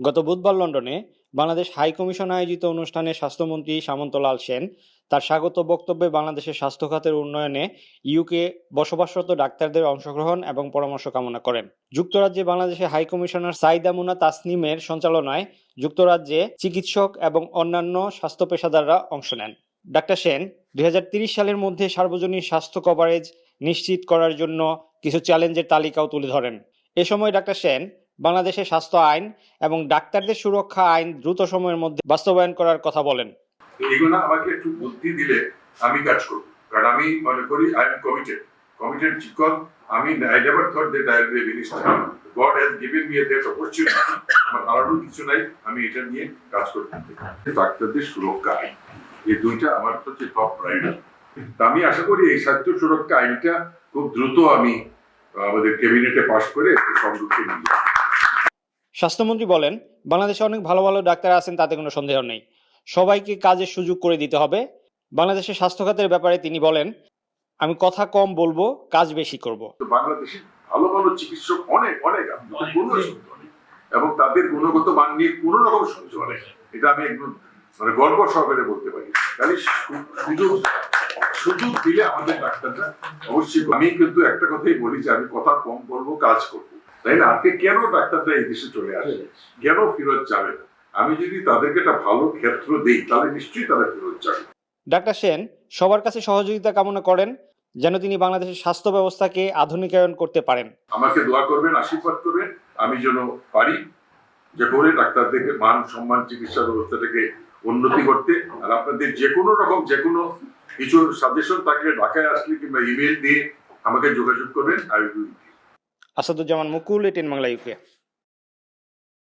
গত বুধবার লন্ডনে বাংলাদেশ হাই কমিশন আয়োজিত অনুষ্ঠানে স্বাস্থ্যমন্ত্রী সামন্তলাল সেন তার স্বাগত বক্তব্যে বাংলাদেশের স্বাস্থ্য খাতের উন্নয়নে ইউকে বসবাসরত ডাক্তারদের অংশগ্রহণ এবং পরামর্শ কামনা করেন। যুক্তরাজ্যে বাংলাদেশের হাই কমিশনার সাইদা মুনা তাসনিমের সঞ্চালনায় যুক্তরাজ্যে চিকিৎসক এবং অন্যান্য স্বাস্থ্য পেশাদাররা অংশ নেন। ডাক্তার সেন দুই সালের মধ্যে সার্বজনীন স্বাস্থ্য কভারেজ নিশ্চিত করার জন্য কিছু চ্যালেঞ্জের তালিকাও তুলে ধরেন। এ সময় ডাক্তার সেন বাংলাদেশের স্বাস্থ্য আইন এবং ডাক্তারদের সুরক্ষা আইন দ্রুত সময়ের মধ্যে বাস্তবায়ন করার কথা বলেন। আমাকে একটু বুদ্ধি দিলে আমি কাজ করব। কারণ আমি মনে করি আই এম কমিটেড। কমিটেড আমি I never thought that I will be minister God has given me opportunity আমার কিছু নাই। আমি এটা নিয়ে কাজ করতে ডাক্তারদের সুরক্ষা আইন। এই দুইটা আমার হচ্ছে টপ প্রায়োরিটি আমি আশা করি এই স্বাস্থ্য সুরক্ষা আইনটা খুব দ্রুত আমি আমাদের ক্যাবিনেটে পাশ করে সংযুক্ত নিয়ে। স্বাস্থ্যমন্ত্রী বলেন, বাংলাদেশে অনেক ভালো ভালো ডাক্তার আছেন, তাতে কোনো সন্দেহ নেই। সবাইকে কাজের সুযোগ করে দিতে হবে। বাংলাদেশের স্বাস্থ্য খাতের ব্যাপারে তিনি বলেন, আমি কথা কম বলব, কাজ বেশি করব। বাংলাদেশে ভালো ভালো চিকিৎসক অনেক অনেক। এবং তাদের গুণগত মান নিয়ে কোনো রকম নেই। এটা আমি মানে গর্ব সহকারে বলতে পারি। তাহলে সুযোগ সুযোগ দিলে আমাদের ডাক্তাররা অবশ্যই, আমি কিন্তু একটা কথাই বলি যে আমি কথা কম বলব, কাজ করব। তাই না আজকে কেন ডাক্তাররা এই দেশে চলে আসে? কেন ফেরত যাবে না? আমি যদি তাদেরকে একটা ভালো ক্ষেত্র দিই তাহলে নিশ্চয়ই তারা ফেরত যাবে। ডাক্তার সেন সবার কাছে সহযোগিতা কামনা করেন যেন তিনি বাংলাদেশের স্বাস্থ্য ব্যবস্থাকে আধুনিকায়ন করতে পারেন। আমাকে দোয়া করবেন আশীর্বাদ করবেন আমি যেন পারি যে করে ডাক্তারদেরকে মান সম্মান চিকিৎসা ব্যবস্থাটাকে উন্নতি করতে। আর আপনাদের যে কোনো রকম যে কোনো কিছু সাজেশন থাকলে ঢাকায় আসলে কিংবা ইমেল দিয়ে আমাকে যোগাযোগ করবেন I will Asaduzzaman Mukul ATN Bangla UK